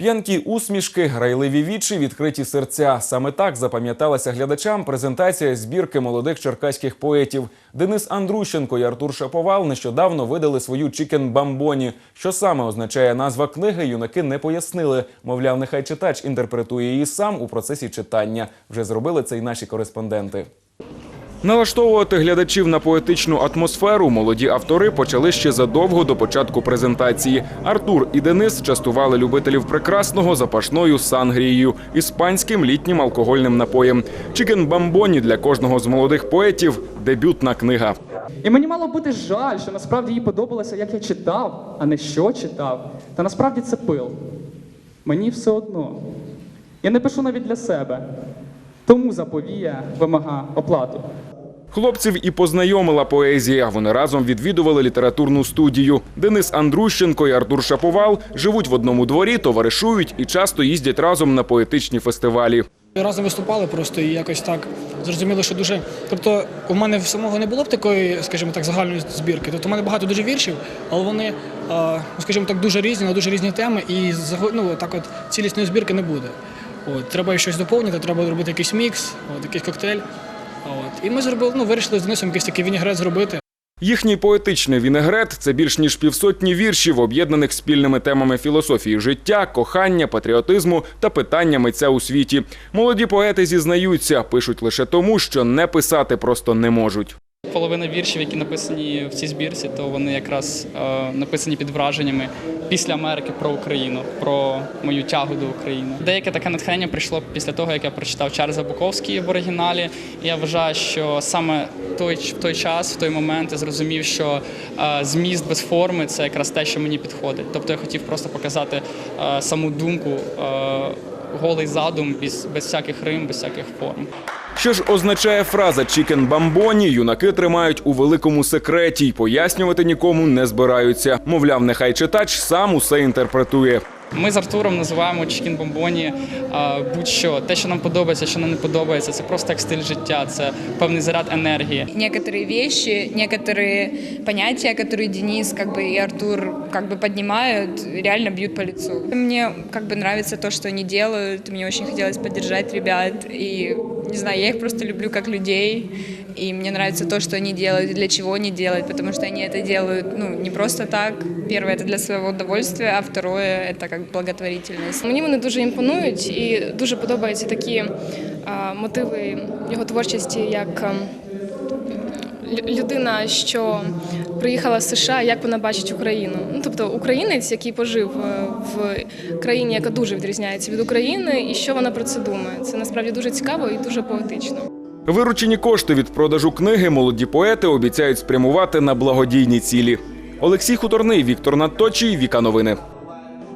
П'янкі усмішки, грайливі вічі, відкриті серця. Саме так запам'яталася глядачам презентація збірки молодих черкаських поетів. Денис Андрущенко і Артур Шаповал нещодавно видали свою Чікен Бамбоні. Що саме означає назва книги, юнаки не пояснили. Мовляв, нехай читач інтерпретує її сам у процесі читання. Вже зробили це й наші кореспонденти. Налаштовувати глядачів на поетичну атмосферу молоді автори почали ще задовго до початку презентації. Артур і Денис частували любителів прекрасного запашною сангрією, іспанським літнім алкогольним напоєм. Чікен бамбоні для кожного з молодих поетів дебютна книга. І мені мало бути жаль, що насправді їй подобалося, як я читав, а не що читав. Та насправді це пил. Мені все одно. Я не пишу навіть для себе. Тому заповія вимага оплату. Хлопців і познайомила поезія. Вони разом відвідували літературну студію. Денис Андрущенко і Артур Шаповал живуть в одному дворі, товаришують і часто їздять разом на поетичні фестивалі. Разом виступали просто і якось так зрозуміло, що дуже. Тобто, у мене в самого не було б такої, скажімо так, загальної збірки. Тобто, у мене багато дуже віршів, але вони, ну, скажімо так, дуже різні, на дуже різні теми, і ну, так от цілісної збірки не буде. От, треба щось доповнити, треба робити якийсь мікс, от, якийсь коктейль. От. І ми зробили, ну, вирішили з Денисом якийсь такий вінігрет зробити. Їхній поетичний вінегрет це більш ніж півсотні віршів, об'єднаних спільними темами філософії життя, кохання, патріотизму та питання митця у світі. Молоді поети зізнаються, пишуть лише тому, що не писати просто не можуть. Половина віршів, які написані в цій збірці, то вони якраз е, написані під враженнями після Америки про Україну, про мою тягу до України. Деяке таке натхнення прийшло після того, як я прочитав Чарльза Буковський в оригіналі. І я вважаю, що саме той в той час, в той момент я зрозумів, що е, зміст без форми це якраз те, що мені підходить. Тобто я хотів просто показати е, саму думку, голий задум без, без всяких рим, без всяких форм. Що ж означає фраза «Чікен бамбоні» юнаки тримають у великому секреті й пояснювати нікому не збираються. Мовляв, нехай читач сам усе інтерпретує. Ми з Артуром називаємо чікін бомбоні будь-що. Те, що нам подобається, що нам не подобається, це просто як стиль життя, це певний заряд енергії. некоторые вещи, некоторые понятия, которые Денис как бы и Артур как бы поднимают, реально бьют по лицу. Мне как бы нравится то, что они делают. Мне очень хотелось поддержать ребят. И, не знаю, я их просто люблю как людей. И мне нравится то, что они делают, и для чего они делают, потому что они это делают, ну, не просто так. Первое – это для своего удовольствия, а второе – это как благотворительность. Мені вони дуже імпонують і дуже подобаються такі а, мотиви його творчості, як ем, лю- людина, що приїхала з США, як вона бачить Україну. Ну тобто українець, який пожив е, в країні, яка дуже відрізняється від України, і що вона про це думає. Це насправді дуже цікаво і дуже поетично. Виручені кошти від продажу книги молоді поети обіцяють спрямувати на благодійні цілі. Олексій Хуторний, Віктор Надточий, Віка Новини.